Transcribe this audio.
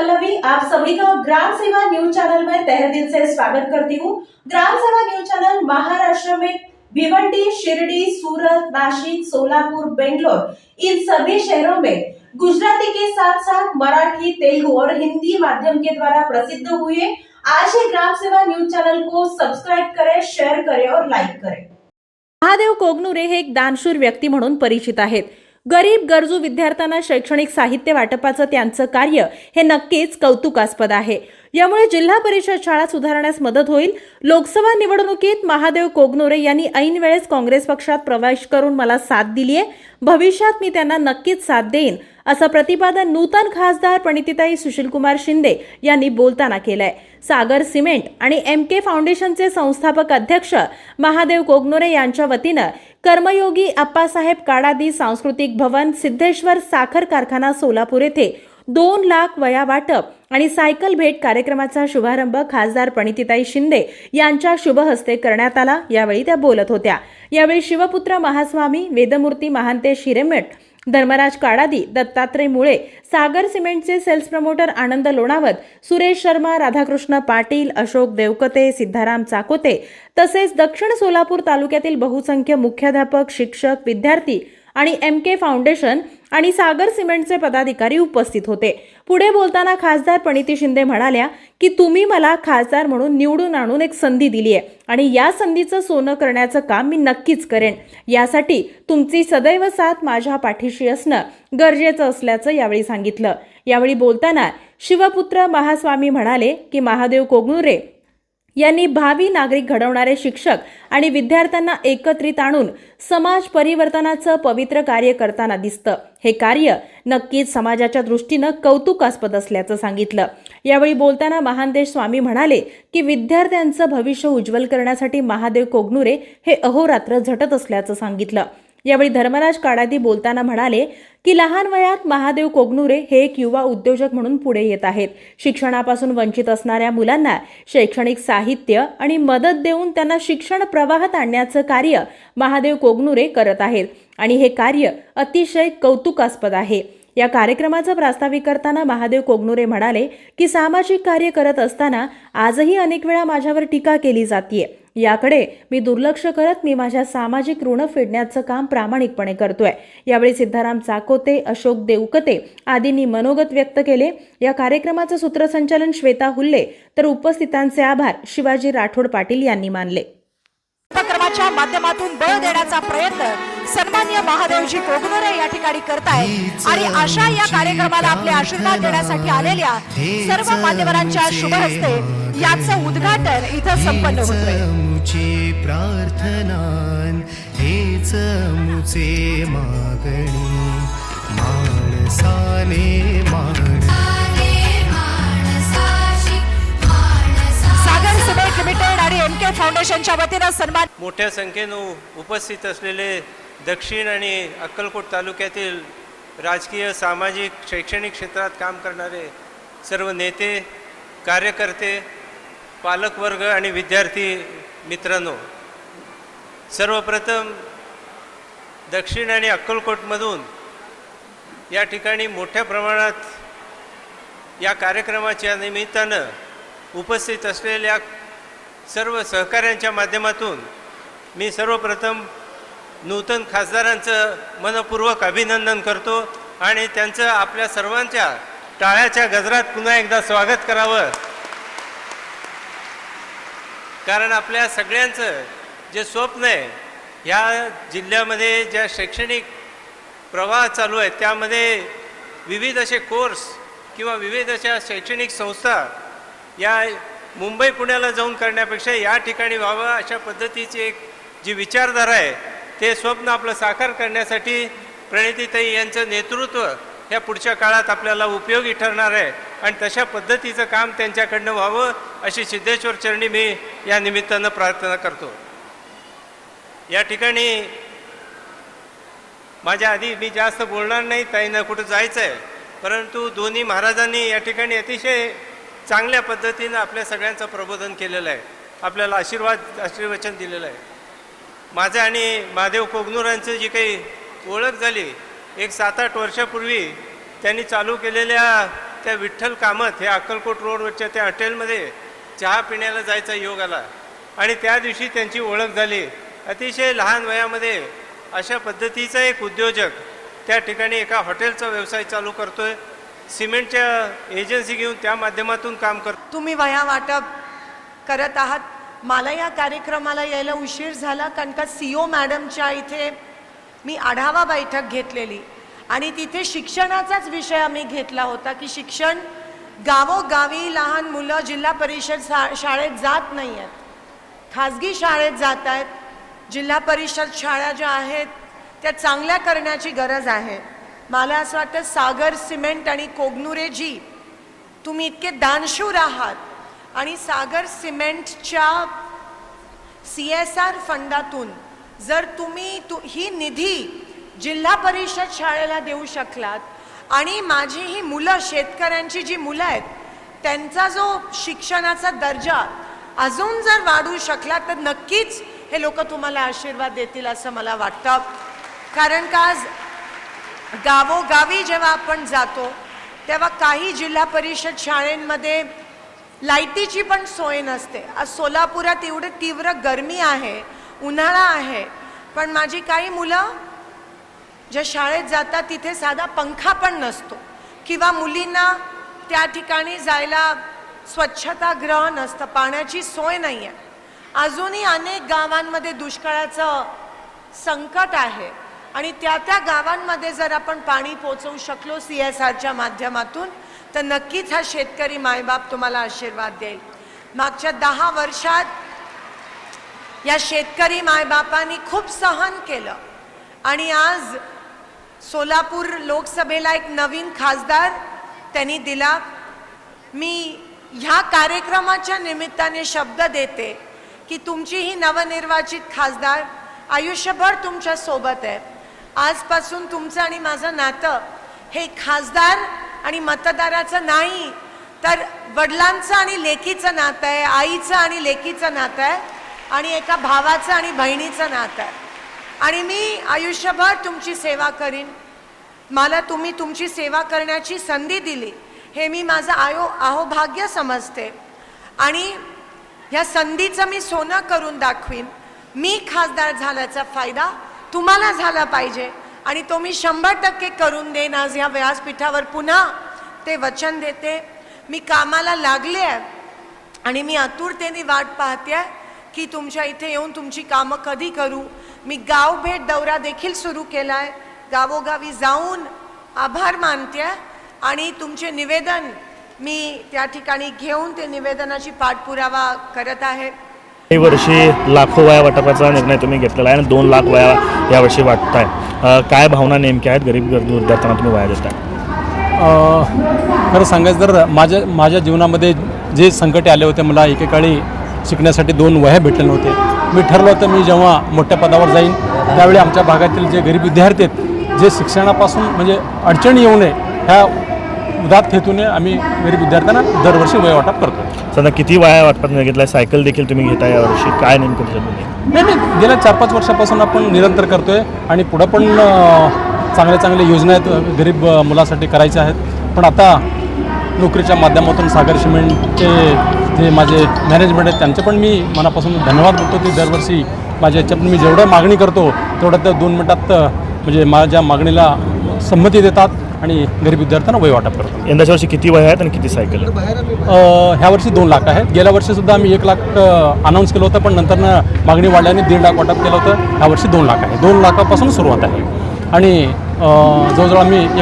पल्लवी आप सभी का ग्राम सेवा न्यूज चैनल में तहे दिल से स्वागत करती हूँ। ग्राम सेवा न्यूज चैनल महाराष्ट्र में भिवंडी शिरडी सूरत नासिक सोलापुर बेंगलोर इन सभी शहरों में गुजराती के साथ साथ मराठी तेलुगु और हिंदी माध्यम के द्वारा प्रसिद्ध हुए आज ही ग्राम सेवा न्यूज चैनल को सब्सक्राइब करें शेयर करें और लाइक करें। महादेव कोगनुरे हे एक दानशूर व्यक्ती म्हणून परिचित आहेत। गरीब गरजू विद्यार्थ्यांना शैक्षणिक साहित्य वाटपाचं त्यांचं कार्य हे नक्कीच कौतुकास्पद आहे. यामुळे जिल्हा परिषद शाळा सुधारण्यास मदत होईल. लोकसभा निवडणुकीत महादेव कोगनोरे यांनी ऐन वेळेस काँग्रेस पक्षात प्रवेश करून मला साथ दिली आहे भविष्यात मी त्यांना नक्कीच साथ देईन असं प्रतिपादन नूतन खासदार प्रणितीताई सुशीलकुमार शिंदे यांनी बोलताना केलंय. सागर सिमेंट आणि एम के फाउंडेशनचे संस्थापक अध्यक्ष महादेव कोगनोरे यांच्या वतीनं कर्मयोगी अप्पासाहेब काडादी सांस्कृतिक भवन सिद्धेश्वर साखर कारखाना सोलापूर येथे दोन लाख वया वाटप आणि सायकल भेट कार्यक्रमाचा शुभारंभ खासदार प्रणितीताई शिंदे यांच्या शुभहस्ते करण्यात आला. यावेळी त्या बोलत होत्या. यावेळी शिवपुत्र महास्वामी वेदमूर्ती महांतेश हिरेमठ धर्मराज काडादी दत्तात्रय मुळे सागर सिमेंटचे सेल्स प्रमोटर आनंद लोणावत सुरेश शर्मा राधाकृष्ण पाटील अशोक देवकते सिद्धाराम चाकोते तसेच दक्षिण सोलापूर तालुक्यातील बहुसंख्य मुख्याध्यापक शिक्षक विद्यार्थी आणि एम के फाउंडेशन आणि सागर सिमेंटचे पदाधिकारी उपस्थित होते. पुढे बोलताना खासदार प्रणिती शिंदे म्हणाल्या की तुम्ही मला खासदार म्हणून निवडून आणून एक संधी दिली आहे आणि या संधीचं सोनं करण्याचं काम मी नक्कीच करेन. यासाठी तुमची सदैव साथ माझ्या पाठीशी असणं गरजेचं असल्याचं यावेळी सांगितलं. यावेळी बोलताना शिवपुत्र महास्वामी म्हणाले की महादेव कोगनुरे यांनी भावी नागरिक घडवणारे शिक्षक आणि विद्यार्थ्यांना एकत्रित आणून समाज परिवर्तनाचं पवित्र कार्य करताना दिसतं. हे कार्य नक्कीच समाजाच्या दृष्टीनं कौतुकास्पद असल्याचं सांगितलं. यावेळी बोलताना महानदेश स्वामी म्हणाले की विद्यार्थ्यांचं भविष्य उज्ज्वल करण्यासाठी महादेव कोगनुरे हे अहोरात्र झटत असल्याचं सांगितलं. यावेळी धर्मराज काडादी बोलताना म्हणाले की लहान वयात महादेव कोगनुरे हे एक युवा उद्योजक म्हणून पुढे येत आहेत. शिक्षणापासून वंचित असणाऱ्या मुलांना शैक्षणिक साहित्य आणि मदत देऊन त्यांना शिक्षण प्रवाहात आणण्याचं कार्य महादेव कोगनुरे करत आहेत. आणि हे कार्य अतिशय कौतुकास्पद आहे. या कार्यक्रमाचं प्रास्ताविक करताना महादेव कोगनुरे म्हणाले की सामाजिक कार्य करत असताना आजही अनेक वेळा माझ्यावर टीका केली जाते याकडे मी दुर्लक्ष करत मी माझ्या सामाजिक ऋण फेडण्याचं काम प्रामाणिकपणे करतोय. यावेळी सिद्धाराम चाकोते अशोक देवकते आदींनी मनोगत व्यक्त केले. या कार्यक्रमाचं सूत्रसंचालन श्वेता हुल्ले तर उपस्थितांचे आभार शिवाजी राठोड पाटील यांनी मानले. उपक्रमाच्या माध्यमातून बळ देण्याचा प्रयत्न सन्मान्य महादेवजी कोगनोरे या ठिकाणी करताय आणि अशा या कार्यक्रमाला आपले आशीर्वाद देण्यासाठी आलेल्या सर्व मान्यवरांच्या शुभ हस्ते याचं उद्घाटन इथं संपन्न होतोय. मुची प्रार्थनान हेच मुचे मागणी. माणसाने माण आणि एम के फाउंडेशनच्या वतीनं सन्मान मोठ्या संख्येनं उपस्थित असलेले दक्षिण आणि अक्कलकोट तालुक्यातील राजकीय सामाजिक शैक्षणिक क्षेत्रात काम करणारे सर्व नेते कार्यकर्ते पालकवर्ग आणि विद्यार्थी मित्रांनो सर्वप्रथम दक्षिण आणि अक्कलकोटमधून या ठिकाणी मोठ्या प्रमाणात या कार्यक्रमाच्या निमित्तानं उपस्थित असलेल्या सर्व सहकाऱ्यांच्या माध्यमातून मी सर्वप्रथम नूतन खासदारांचं मनपूर्वक अभिनंदन करतो आणि त्यांचं आपल्या सर्वांच्या टाळ्याच्या गजरात पुन्हा एकदा स्वागत करावं. कारण आपल्या सगळ्यांचं जे स्वप्न आहे ह्या जिल्ह्यामध्ये ज्या शैक्षणिक प्रवाह चालू आहे त्यामध्ये विविध असे कोर्स किंवा विविध अशा शैक्षणिक संस्था या मुंबई पुण्याला जाऊन करण्यापेक्षा या ठिकाणी व्हावं अशा पद्धतीची एक जी विचारधारा आहे ते स्वप्न आपलं साकार करण्यासाठी प्रणितीताई यांचं नेतृत्व ह्या पुढच्या काळात आपल्याला उपयोगी ठरणार आहे आणि तशा पद्धतीचं काम त्यांच्याकडनं व्हावं अशी सिद्धेश्वर चरणी मी या निमित्तानं प्रार्थना करतो. या ठिकाणी माझ्या आधी मी जास्त बोलणार नाही ताईनं कुठं जायचं आहे परंतु दोन्ही महाराजांनी या ठिकाणी अतिशय चांगल्या पद्धतीनं आपल्या सगळ्यांचं प्रबोधन केलेलं आहे. आपल्याला आशीर्वाद आशीर्वचन दिलेलं आहे. माझं आणि महादेव कोगनुरांचं जी काही ओळख झाली एक सात आठ वर्षापूर्वी त्यांनी चालू केलेल्या त्या विठ्ठल कामत हे अक्कलकोट रोडवरच्या त्या हॉटेलमध्ये चहा पिण्याला जायचा योग आला. आणि त्या दिवशी त्यांची ओळख झाली. अतिशय लहान वयामध्ये अशा पद्धतीचा एक उद्योजक त्या ठिकाणी एका हॉटेलचा व्यवसाय चालू करतोय. सिमेंटच्या एजन्सी घेऊन त्या माध्यमातून काम करतो. तुम्ही वया वाटप करत आहात. मला या कार्यक्रमाला यायला उशीर झाला कारण का सी ओ मॅडमच्या इथे मी आढावा बैठक घेतलेली. आणि तिथे शिक्षणाचाच विषय आम्ही घेतला होता की शिक्षण गावोगावी लहान मुलं जिल्हा परिषद शा शाळेत जात नाही आहेत खाजगी शाळेत जात आहेत. जिल्हा परिषद शाळा ज्या आहेत त्या चांगल्या करण्याची गरज आहे. मला असं वाटतं सागर सिमेंट आणि कोगनुरेजी तुम्ही इतके दानशूर आहात. आणि सागर सिमेंटच्या सी एस आर फंडातून जर तुम्ही तु ही निधी जिल्हा परिषद शाळेला देऊ शकलात आणि माझी ही मुलं शेतकऱ्यांची जी मुलं आहेत त्यांचा जो शिक्षणाचा दर्जा अजून जर वाढू शकला तर नक्कीच हे लोक तुम्हाला आशीर्वाद देतील असं मला वाटतं. कारण का आज गावोगावी जेव्हा आपण जातो तेव्हा काही जिल्हा परिषद शाळेंमध्ये लाईटीची पण सोय नसते. आज सोलापुरात एवढं तीव्र गरमी आहे उन्हाळा आहे पण माझी काही मुलं ज्या शाळेत जातात तिथे साधा पंखा पण नसतो. किंवा मुलींना त्या ठिकाणी जायला स्वच्छतागृह नसतं पाण्याची सोय नाही आहे अजूनही अनेक गावांमध्ये दुष्काळाचं संकट आहे. आणि त्या त्या गावांमध्ये जर आपण पाणी पोचवू शकलो सी एस आरच्या माध्यमातून तर नक्कीच हा शेतकरी मायबाप तुम्हाला आशीर्वाद देईल. मागच्या दहा वर्षात या शेतकरी मायबापांनी खूप सहन केलं. आणि आज सोलापूर लोकसभेला एक नवीन खासदार त्यांनी दिला. मी ह्या कार्यक्रमाच्या निमित्ताने शब्द देते की तुमची ही नवनिर्वाचित खासदार आयुष्यभर तुमच्यासोबत आहे. आजपासून तुमचं आणि माझं नातं हे खासदार आणि मतदाराचं नाही तर वडिलांचं आणि लेकीचं नातं आहे आईचं आणि लेकीचं नातं आहे आणि एका भावाचं आणि बहिणीचं नातं आहे. आणि मी आयुष्यभर तुमची सेवा करीन. मला तुम्ही तुमची सेवा करण्याची संधी दिली हे मी माझं आयो अहोभाग्य समजते. आणि ह्या संधीचं मी सोनं करून दाखवीन. मी खासदार झाल्याचा फायदा तुम्हाला झाला पाहिजे. आणि तो मी शंभर टक्के करून देईन आज ह्या व्यासपीठावर पुन्हा ते वचन देते. मी कामाला लागले आहे आणि मी आतुरतेने वाट पाहते आहे की तुमच्या इथे येऊन तुमची कामं कधी करू. मी गाव भेट दौरा देखील सुरू केला आहे गावोगावी जाऊन आभार मानते आहे आणि तुमचे निवेदन मी त्या ठिकाणी घेऊन ते निवेदनाची पाठपुरावा करत आहे. काही वर्षी लाखो वया वाटपाचा निर्णय तुम्ही घेतलेला आहे आणि दोन लाख वया यावर्षी वाटताय. अ, काय भावना नेमक्या आहेत? गरीब गरजू विद्यार्थ्यांना तुम्ही वया देताय. अ, खरं सांगायचं तर माझ्या माझ्या जीवनामध्ये जे संकटे आले होते मला एकेकाळी शिकण्यासाठी दोन वह्या भेटले नव्हते मी ठरलं होतं मी जेव्हा मोठ्या पदावर जाईन त्यावेळी आमच्या भागातील जे गरीब विद्यार्थी आहेत जे शिक्षणापासून म्हणजे अडचणी येऊ नये ह्या उदात हेतूने आम्ही गरीब विद्यार्थ्यांना दरवर्षी वय वाटप करतो सध्या किती वया वाटपात घेतलाय सायकल देखील तुम्ही घेताय यावर्षी काय नेमकं नाही नाही गेल्या चार पाच वर्षापासून आपण निरंतर करतोय आणि पुढं पण चांगल्या चांगल्या योजना आहेत गरीब मुलासाठी करायच्या आहेत. पण आता नोकरीच्या माध्यमातून सागर सिमेंटचे जे माझे मॅनेजमेंट आहेत त्यांचे पण मी मनापासून धन्यवाद बोलतो की दरवर्षी माझ्या याच्यातून मी जेवढं मागणी करतो तेवढं त्या दोन मिनटात म्हणजे माझ्या मागणीला संमती देतात. आणि गरीब विद्यार्थ्यांना वय वाटप करतात यंदाच्या वर्षी किती वया आहेत आणि किती सायकल ह्या वर्षी दोन लाख आहेत. गेल्या वर्षीसुद्धा आम्ही एक लाख अनाऊन्स केलं होतं पण नंतर मागणी वाढल्याने दीड लाख वाटप केलं होतं. ह्या वर्षी दोन लाख आहे. दोन लाखापासून सुरुवात आहे. आणि जवळजवळ आम्ही